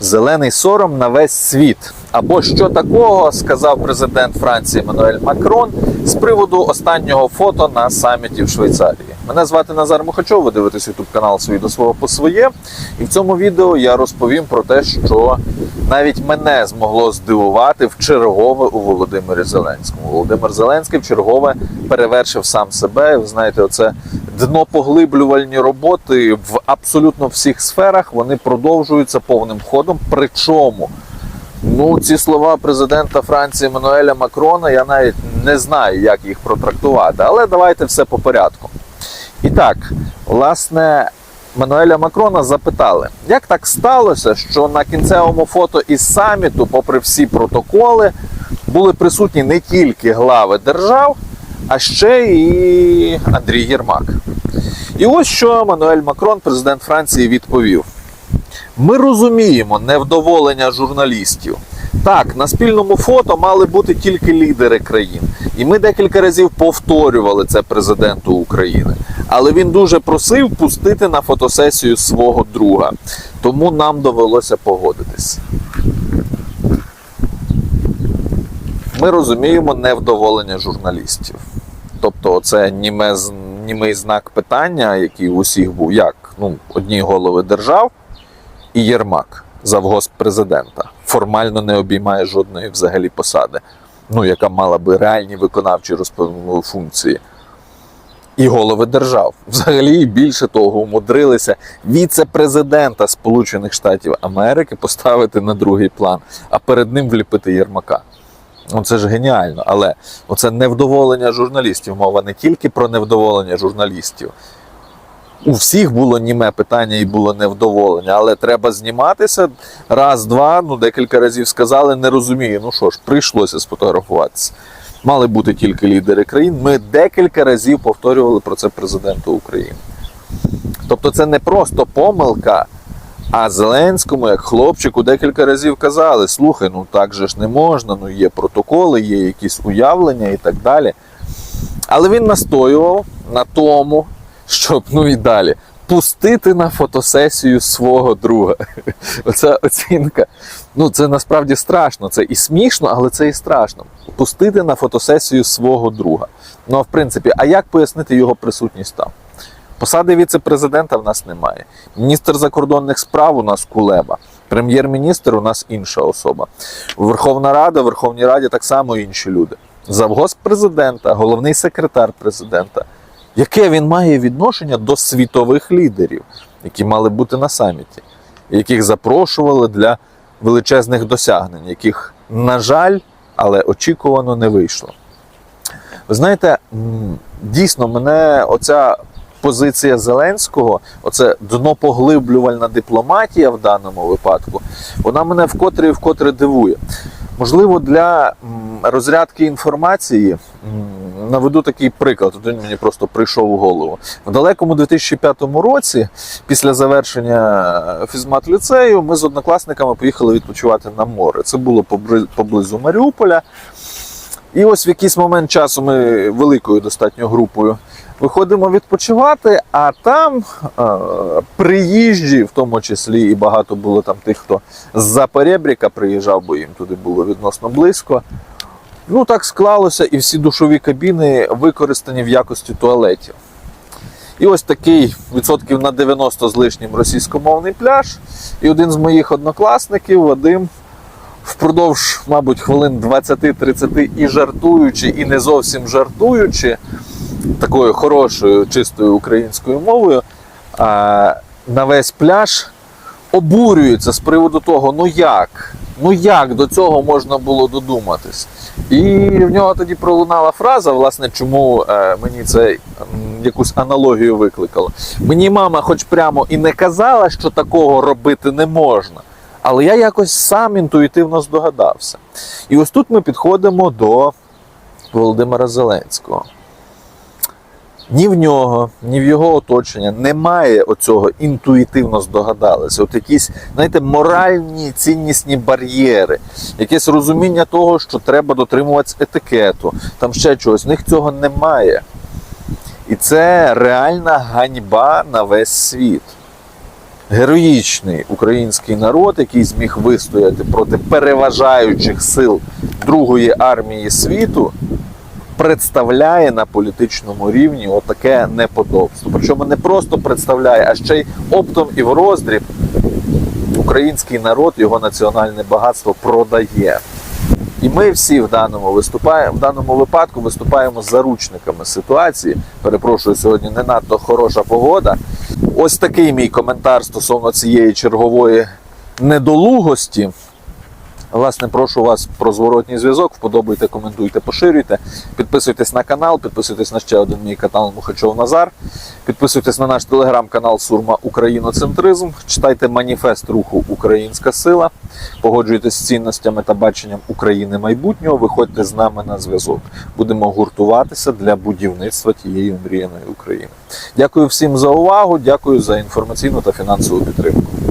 Зелений сором на весь світ. Або що такого сказав президент Франції Мануель Макрон з приводу останнього фото на саміті в Швейцарії. Мене звати Назар Мухачов, ви дивитесь ютуб канал свій до свого по своє. І в цьому відео я розповім про те, що навіть мене змогло здивувати в чергове у Володимирі Зеленському. Володимир Зеленський в чергове перевершив сам себе. Ви знаєте, оце днопоглиблювальні роботи в абсолютно всіх сферах вони продовжуються повним ходом. Причому Ну, ці слова президента Франції Мануеля Макрона, я навіть не знаю, як їх протрактувати, але давайте все по порядку. І так, власне, Мануеля Макрона запитали, як так сталося, що на кінцевому фото із саміту, попри всі протоколи, були присутні не тільки глави держав, а ще і Андрій Єрмак. І ось що Мануель Макрон, президент Франції, відповів. Ми розуміємо невдоволення журналістів. Так, на спільному фото мали бути тільки лідери країн. І ми декілька разів повторювали це президенту України. Але він дуже просив пустити на фотосесію свого друга. Тому нам довелося погодитись. Ми розуміємо невдоволення журналістів. Тобто, це німе, німий знак питання, який у всіх був, як ну, одні голови держав і Єрмак, завгосп президента, формально не обіймає жодної взагалі посади, ну яка мала би реальні виконавчі функції. І голови держав. Взагалі, більше того, умудрилися віце-президента Сполучених Штатів Америки поставити на другий план, а перед ним вліпити Єрмака. Ну, це ж геніально. Але оце невдоволення журналістів. Мова не тільки про невдоволення журналістів. У всіх було німе питання і було невдоволення, але треба зніматися раз, два, ну декілька разів сказали, не розумію. Ну що ж, прийшлося сфотографуватися. Мали бути тільки лідери країн. Ми декілька разів повторювали про це президенту України. Тобто це не просто помилка, а Зеленському, як хлопчику, декілька разів казали: слухай, ну так же ж не можна, ну є протоколи, є якісь уявлення і так далі. Але він настоював на тому, щоб ну і далі пустити на фотосесію свого друга. Оця оцінка. Ну, це насправді страшно. Це і смішно, але це і страшно. Пустити на фотосесію свого друга. Ну, а в принципі, а як пояснити його присутність там? Посади віце-президента в нас немає. Міністр закордонних справ у нас Кулеба. Прем'єр-міністр у нас інша особа. Верховна Рада, Верховній Раді так само інші люди. Завгосп президента, головний секретар президента. Яке він має відношення до світових лідерів, які мали бути на саміті, яких запрошували для величезних досягнень, яких, на жаль, але очікувано не вийшло. Ви знаєте, дійсно, мене оця позиція Зеленського, оце днопоглиблювальна дипломатія в даному випадку, вона мене вкотре і вкотре дивує. Можливо, для розрядки інформації наведу такий приклад. Один мені просто прийшов у голову. В далекому 2005 році, після завершення фізмат ліцею, ми з однокласниками поїхали відпочивати на море. Це було поблизу Маріуполя. І ось в якийсь момент часу ми великою достатньо групою виходимо відпочивати, а там е, приїжджі, в тому числі і багато було там тих, хто з-за Перебріка приїжджав, бо їм туди було відносно близько. Ну так склалося, і всі душові кабіни використані в якості туалетів. І ось такий відсотків на 90 з лишнім російськомовний пляж. І один з моїх однокласників, Вадим, впродовж, мабуть, хвилин 20-30 і жартуючи, і не зовсім жартуючи, такою хорошою, чистою українською мовою, на весь пляж обурюється з приводу того, ну як? Ну як до цього можна було додуматись? І в нього тоді пролунала фраза, власне, чому е, мені це якусь аналогію викликало. Мені мама, хоч прямо і не казала, що такого робити не можна, але я якось сам інтуїтивно здогадався. І ось тут ми підходимо до Володимира Зеленського. Ні в нього, ні в його оточення немає оцього інтуїтивно здогадалися. От якісь, знаєте, моральні ціннісні бар'єри, якесь розуміння того, що треба дотримуватися етикету, там ще чогось. В них цього немає. І це реальна ганьба на весь світ. Героїчний український народ, який зміг вистояти проти переважаючих сил Другої армії світу, представляє на політичному рівні отаке неподобство. Причому не просто представляє, а ще й оптом і в роздріб український народ його національне багатство продає. І ми всі в даному виступаємо в даному випадку виступаємо заручниками ситуації. Перепрошую, сьогодні не надто хороша погода. Ось такий мій коментар стосовно цієї чергової недолугості. Власне, прошу вас про зворотній зв'язок. Вподобайте, коментуйте, поширюйте. Підписуйтесь на канал, підписуйтесь на ще один мій канал Мухачов Назар. Підписуйтесь на наш телеграм-канал Сурма Україноцентризм. Читайте маніфест руху Українська сила. Погоджуйтесь з цінностями та баченням України майбутнього. Виходьте з нами на зв'язок. Будемо гуртуватися для будівництва тієї омріяної України. Дякую всім за увагу. Дякую за інформаційну та фінансову підтримку.